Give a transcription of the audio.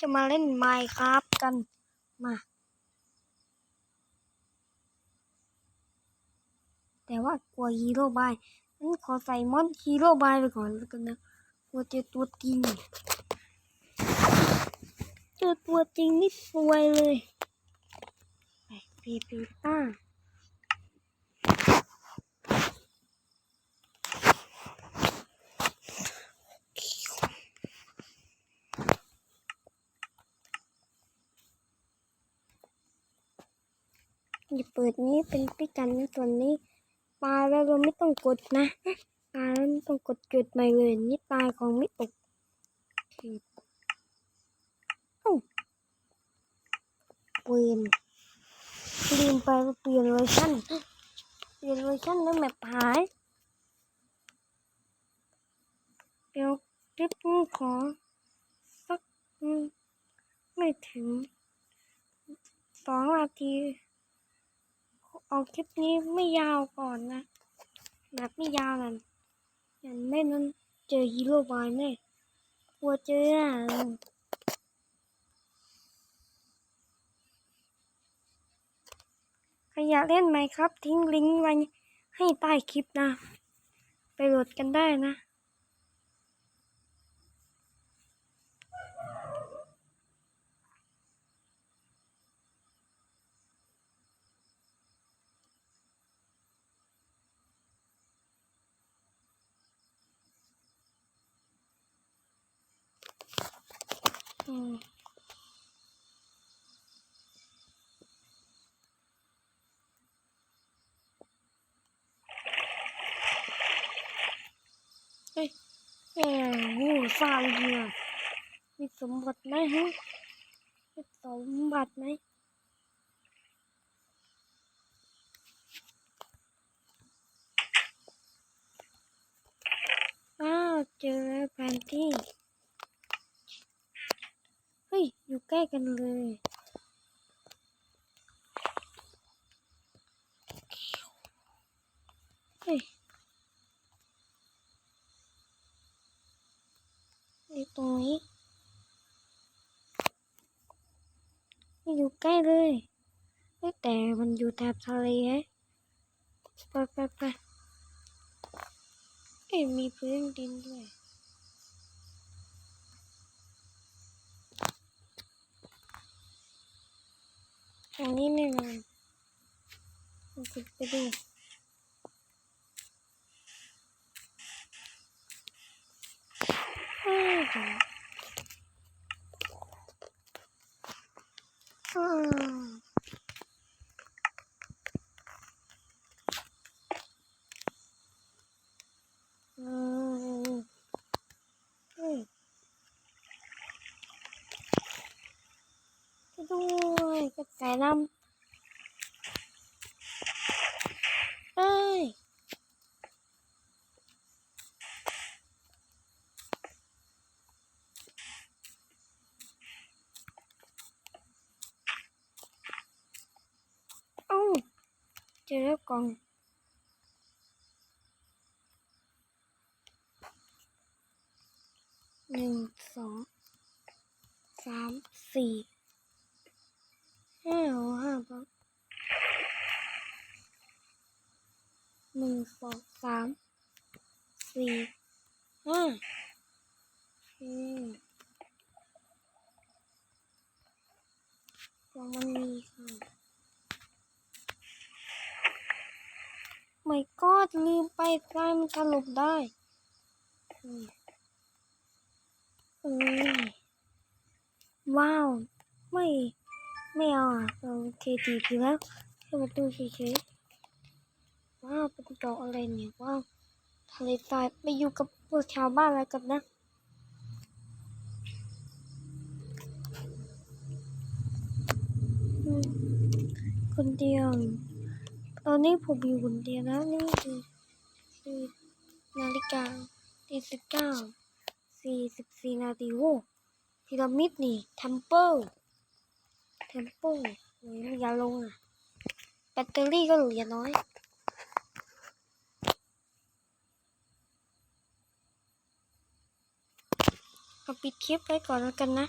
จะมาเล่นไมค์ครับกันมา แต่ว่ากลัวฮีโร่บายงั้นขอใส่มอนฮีโร่บายไปก่อนแล้วกันนะกลัวเจอตัวจริงเจอตัวจริงนี่สวยเลยไปปีปีต้า เปิดนี้เป็นพิกันนะส่วนนี้ปลาแล้วเราไม่ต้องกดนะปลาแล้วไม่ต้องกดจุดใหม่เลยนี่ปลาของไม่ตกเอ้าเปลี่ยนลืมไปว่าเปลี่ยนเวอร์ชันเปลี่ยนเวอร์ชันแล้วแมปหายเดี๋ยวคลิปขอสักไม่ถึงสองนาที เอาคลิปนี้ไม่ยาวก่อนนะ แบบไม่ยาวนั่นอย่างไม่นั้นเจอฮีโร่บายแน่กลัวเจออะใครอยากเล่นไหมครับ ทิ้งลิงก์ไว้ให้ใต้คลิปนะ ไปโหลดกันได้นะ เฮ้ยแหมโหฟาเฮียมีสมบัติไหมฮะมีสมบัติไหมอ้าวเจอแผนที่ เฮ้ย อยู่ ใกล้กันเลย เฮ้ยไอ้ตรงนี้ไม่อยู่ใกล้เลยแต่มันอยู่แถบทะเลฮะไปไปไปเอ้มีพื้นดินด้วย อันนี้แน่นอนเราจะไปดูอ้าวอ้าวอืมเฮ้ยไป ด้วยกระแสน้ำเอ้ย เอ้าเอาห้าหัวห้าบล็อกหนึ่งสองสามสี่ห้าโอเคกล่องมันมีค่ะไม่ก็ลืมไปไฟมันถล่มได้อืมว้าว ไม่ ไม่เอาอะเราเคทีพีแล้วแค่ประตูเฉยๆว้าวเป็นดอกอะไรเนี่ยว้าวทะเลทรายไปอยู่กับพวกชาวบ้านแล้วกันนะคนเดียว ตอนนี้ผมอยู่คนเดียวนะนี่คือคือนาฬิกาตีสิบเก้าสี่สิบสี่นาทีโว้พีระมิดนี่เทมเปิล เทมโป้หนอยาลงอะแบตเตอรี่ก็เหลือน้อยเอาปิดคลิปไว้ก่อนแล้วกันนะ